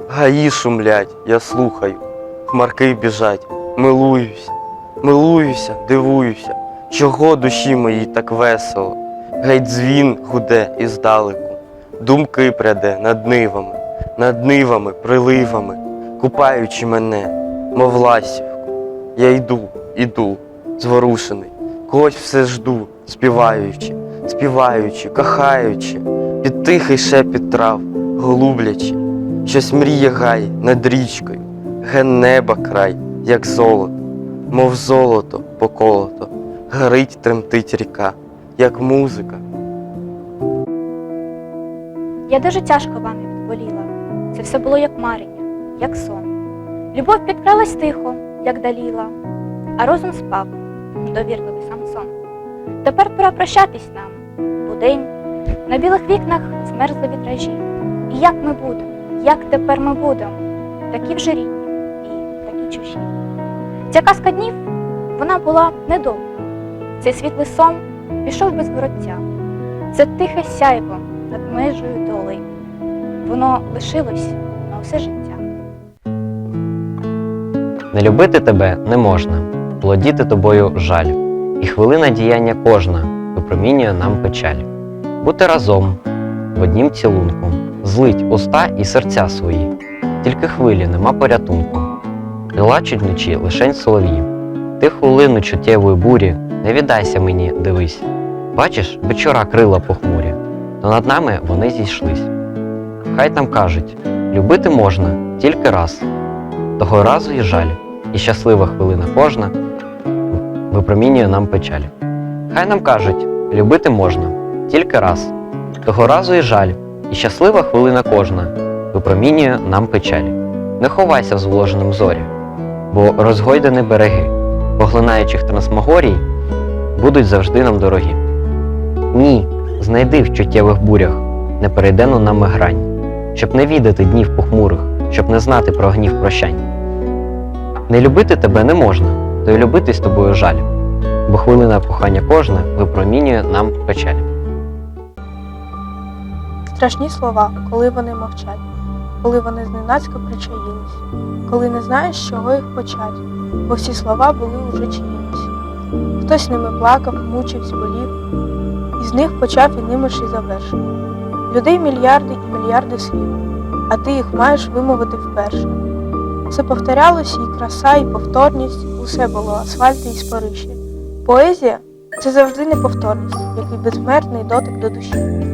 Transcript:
Гаї шумлять, я слухаю, хмарки біжать, милуюся, милуюся, дивуюся, чого душі моїй так весело. Геть дзвін гуде іздалеку, думки пряде над нивами, над нивами, приливами, купаючи мене, мов ласівку. Я йду, іду, зворушений, когось все жду, співаючи, співаючи, кохаючи, під тихий шепіт трав, голублячи, щось мріє гай над річкою, ген неба край, як золото, мов золото поколото, горить тремтить ріка, як музика. Я дуже тяжко вами відболіла. Це все було як марення, як сон. Любов підкралась тихо, як даліла, а розум спав, довірливий Самсон. Тепер пора прощатись нам, бо день на білих вікнах змерзли вітражі. І як ми будемо, як тепер ми будемо, такі вже рідні і такі чужі. Ця казка днів вона була недовга. Цей світлий сон пішов без вороття. Це тихе сяйво над межею доли. Воно лишилось на усе життя. Не любити тебе не можна, плодіти тобою жаль, і хвилина діяння кожна випромінює нам печаль. Бути разом в однім цілунку, злить уста і серця свої, тільки хвилі нема порятунку. І лачуть вночі лишень солов'ї. Ти хвилину чуттєвої бурі, не віддайся мені, дивись. Бачиш, вечора крила похмурі, то над нами вони зійшлись. Хай там кажуть, любити можна тільки раз. Того разу і жаль, і щаслива хвилина кожна випромінює нам печаль. Хай нам кажуть, любити можна тільки раз. Того разу і жаль, і щаслива хвилина кожна випромінює нам печаль. Не ховайся в зволоженому зорі, бо розгойдені береги, поглинаючих трансмагорій, будуть завжди нам дорогі. Ні, знайди в чуттєвих бурях неперейдену нами грань, щоб не відати днів похмурих, щоб не знати про гнів прощань. Не любити тебе не можна, то й любити з тобою жаль, бо хвилина кохання кожна випромінює нам печаль. Страшні слова, коли вони мовчать, коли вони зненацька причаїлись, коли не знаєш, з чого їх почать, бо всі слова були уже чиїмось. Хтось ними плакав, мучився, болів, і з них почав і ними ж і завершив. Людей мільярди і мільярди слів, а ти їх маєш вимовити вперше. Все повторялося, і краса, і повторність, усе було асфальт і спорище. Поезія це завжди неповторність, як і безмерний дотик до душі.